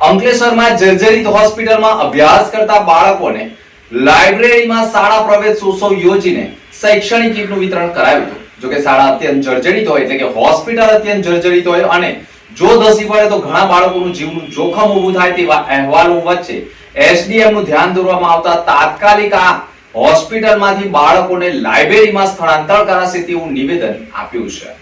અંકલેશ્વરમાં જર્જરિત હોસ્પિટલમાં અભ્યાસ કરતા બાળકોને લાઇબ્રેરીમાં શાળા પ્રવેશ ઉત્સવ યોજીને શૈક્ષણિક કીટનું વિતરણ કરાયું હતું. જોકે શાળા અત્યંત જર્જરિત હોય એટલે કે હોસ્પિટલ અત્યંત જર્જરિત હોય અને જો ધસી પડે તો ઘણા બાળકોનું જીવનું જોખમ ઊભું થાય તેવા અહેવાલો વચ્ચે એસડીએમનું ધ્યાન દોરવામાં આવતા તાત્કાલિક આ હોસ્પિટલમાંથી બાળકોને લાઇબ્રેરીમાં સ્થળાંતર કરાશે તેવું નિવેદન આપ્યું છે.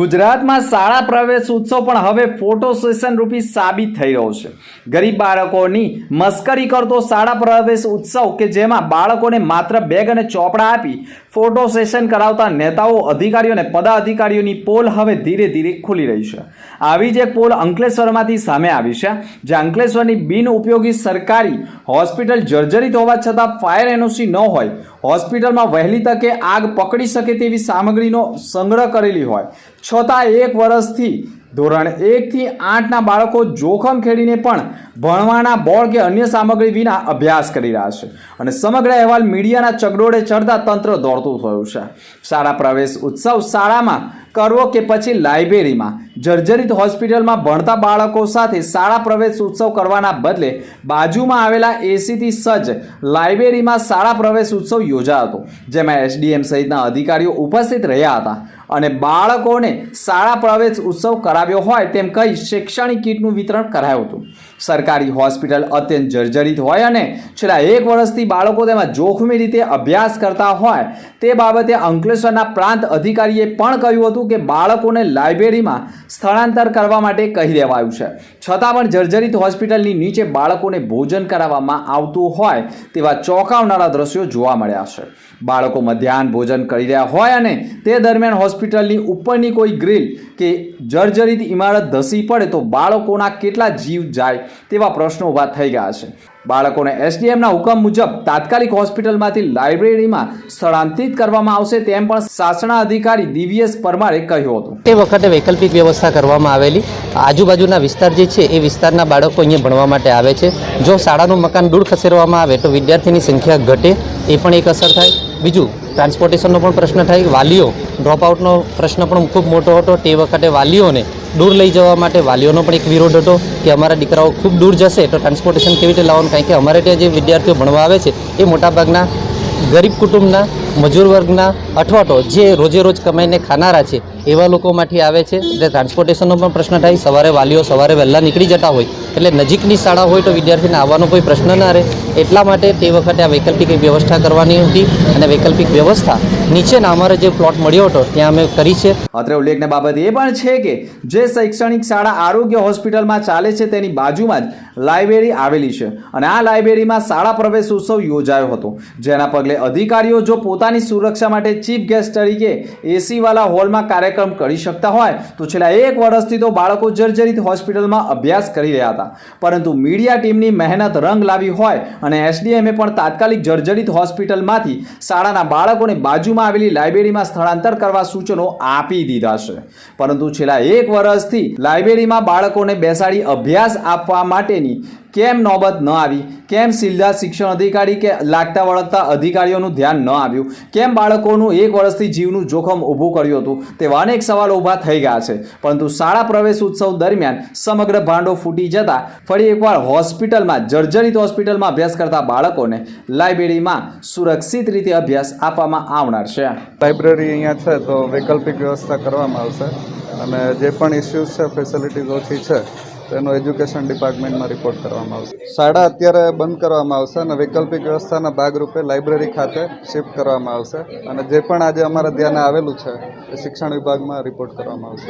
ગુજરાતમાં શાળા પ્રવેશ ઉત્સવ પણ હવે ફોટો સેશન રૂપી સાબિત થઈ રહ્યો છે. ગરીબ બાળકોની મસ્કરી કરતો શાળા પ્રવેશ ઉત્સવ કે જેમાં બાળકોને માત્ર બેગ અને ચોપડા આપી ફોટો સેશન કરાવતા નેતાઓ, અધિકારીઓ અને પદાધિકારીઓની પોલ હવે ધીરે ધીરે ખુલી રહી છે. આવી જ એક પોલ અંકલેશ્વરમાંથી સામે આવી છે જે અંકલેશ્વરની બિનઉપયોગી સરકારી હોસ્પિટલ જર્જરિત હોવા છતાં ફાયર એનઓસી ન હોય હોસ્પિટલમાં વહેલી તકે આગ પકડી શકે તેવી સામગ્રીનો સંગ્રહ કરેલી હોય. છતાં એક વર્ષથી, ધોરણ એકથી આઠના બાળકો જોખમ ખેડીને પણ ભણવાના બોર્ડ કે અન્ય સામગ્રી વિના અભ્યાસ કરી રહ્યા છે. અને સમગ્ર અહેવાલ મીડિયાના ચગડોળે ચડતા તંત્ર દોડતું થયું છે. શાળા પ્રવેશ ઉત્સવ શાળામાં કરવો કે પછી લાઇબ્રેરીમાં? જર્જરિત હોસ્પિટલમાં ભણતા બાળકો સાથે શાળા પ્રવેશ ઉત્સવ કરવાના બદલે બાજુમાં આવેલા એસીથી સજ્જ લાઇબ્રેરીમાં શાળા પ્રવેશ ઉત્સવ યોજાયો હતો, જેમાં એસડીએમ સહિતના અધિકારીઓ ઉપસ્થિત રહ્યા હતા. અને બાળકોને શાળા પ્રવેશ ઉત્સવ કરાવ્યો હોય તેમ કહી શૈક્ષણિક કીટનું વિતરણ કરાયું હતું. સરકારી હોસ્પિટલ અત્યંત જર્જરિત હોય અને છેલ્લા એક વર્ષથી બાળકો તેમાં જોખમી રીતે અભ્યાસ કરતા હોય તે બાબતે અંકલેશ્વરના પ્રાંત અધિકારીએ પણ કહ્યું હતું કે બાળકોને લાઇબ્રેરીમાં સ્થળાંતર કરવા માટે કહી દેવાયું છે. છતાં પણ જર્જરિત હોસ્પિટલની નીચે બાળકોને ભોજન કરાવવામાં આવતું હોય તેવા ચોંકાવનારા દ્રશ્યો જોવા મળ્યા છે. બાળકો મધ્યાહન ભોજન કરી રહ્યા હોય અને તે દરમિયાન હોસ્પિટલની ઉપરની કોઈ ગ્રીલ કે જર્જરિત ઇમારત ધસી પડે તો બાળકોના કેટલા જીવ જાય તેવા પ્રશ્નો ઊભા થઈ ગયા છે. બાળકોને એસડીએમના હુકમ મુજબ તાત્કાલિક હોસ્પિટલમાંથી લાઇબ્રેરીમાં સ્થળાંતરિત કરવામાં આવશે તેમ પણ શાસના અધિકારી દિવ્યેશ પરમારે કહ્યું હતું. તે વખતે વૈકલ્પિક વ્યવસ્થા કરવામાં આવેલી. આજુબાજુના વિસ્તાર જે છે, એ વિસ્તારના બાળકો અહીંયા ભણવા માટે આવે છે. જો શાળાનું મકાન દૂર ખસેડવામાં આવે તો વિદ્યાર્થીની સંખ્યા ઘટે, એ પણ એક અસર થાય. બીજું ટ્રાન્સપોર્ટેશનનો પણ પ્રશ્ન થાય, વાલીઓ ડ્રોપઆઉટનો પ્રશ્ન પણ ખૂબ મોટો હતો. તે વખતે વાલીઓને દૂર લઈ જવા માટે વાલીઓનો પણ એક વિરોધ હતો કે અમારા દીકરાઓ ખૂબ દૂર જશે તો ટ્રાન્સપોર્ટેશન કેવી રીતે લાવવાનું? કારણ કે અમારે ત્યાં જે વિદ્યાર્થીઓ ભણવા આવે છે, એ મોટાભાગના ગરીબ કુટુંબના, મજૂર વર્ગના અથવા તો જે રોજે રોજ કમાઈને ખાનારા છે, એવા લોકોમાંથી આવે છે. એટલે ટ્રાન્સપોર્ટેશનનો પણ પ્રશ્ન થાય, સવારે વાલીઓ સવારે વહેલા નીકળી જતા હોય, એટલે નજીકની શાળા હોય તો વિદ્યાર્થીને આવવાનો કોઈ પ્રશ્ન ના રહે. એટલા માટે તે વખતે આ વૈકલ્પિક વ્યવસ્થા કરવાની હતી અને વૈકલ્પિક વ્યવસ્થા નીચેના અમારે જે પ્લોટ મળ્યો હતો, ત્યાં અમે કરી છે. અત્રે ઉલ્લેખની બાબત એ પણ છે કે, જે શૈક્ષણિક શાળા આરોગ્ય હોસ્પિટલમાં ચાલે છે, તેની બાજુમાં જ લાઇબ્રેરી આવેલી છે. અને આ લાઇબ્રેરીમાં શાળા પ્રવેશ ઉત્સવ યોજાયો હતો. જેના પગલે અધિકારીઓ જો પોતાની સુરક્ષા માટે ચીફ ગેસ્ટ તરીકે એસીવાલા હોલમાં કાર્યક્રમ કરી શકતા હોય, તો છેલ્લા એક વર્ષથી તો બાળકો જર્જરિત હોસ્પિટલમાં અભ્યાસ કરી રહ્યા હતા. પરંતુ મીડિયા ટીમની મહેનત રંગ લાવી હોય અને એસડીએમએ પણ તાત્કાલિક જર્જરિત હોસ્પિટલમાંથી શાળાના બાળકોને બાજુમાં આવેલી લાઇબ્રેરીમાં સ્થળાંતર કરવા સૂચનો આપી દીધા છે. પરંતુ છેલ્લા એક વર્ષથી લાઇબ્રેરીમાં બાળકોને બેસાડી અભ્યાસ આપવા માટેની કેમ નોબત ન આવી? કેમ સિલ્ધા શિક્ષણ અધિકારી કે લાગતા વળગતા અધિકારીઓનું ધ્યાન ન આવ્યું? કેમ બાળકોનું એક વર્ષથી જીવનું જોખમ ઊભું કર્યું હતું? તેવા અનેક સવાલો ઊભા થઈ ગયા છે. પરંતુ શાળા પ્રવેશ ઉત્સવ દરમિયાન સમગ્ર ભાંડો ફૂટી જતા ફરી એકવાર હોસ્પિટલમાં, જર્જરિત હોસ્પિટલમાં અભ્યાસ કરતા બાળકોને લાઇબ્રેરીમાં સુરક્ષિત રીતે અભ્યાસ આપવામાં આવનાર છે લાઇબ્રેરી અહીંયા છે તો વૈકલ્પિક વ્યવસ્થા કરવામાં આવશે. અને જે પણ ઇસ્યુઝ છે ફેસિલિટીઝ ઓછી છે તેનો એજ્યુકેશન ડિપાર્ટમેન્ટમાં રિપોર્ટ કરવામાં આવશે. શાળા અત્યારે બંધ કરવામાં આવશે અને વૈકલ્પિક વ્યવસ્થાના ભાગરૂપે લાઇબ્રેરી ખાતે શિફ્ટ કરવામાં આવશે. અને જે પણ આજે અમારા ધ્યાને આવેલું છે, એ શિક્ષણ વિભાગમાં રિપોર્ટ કરવામાં આવશે.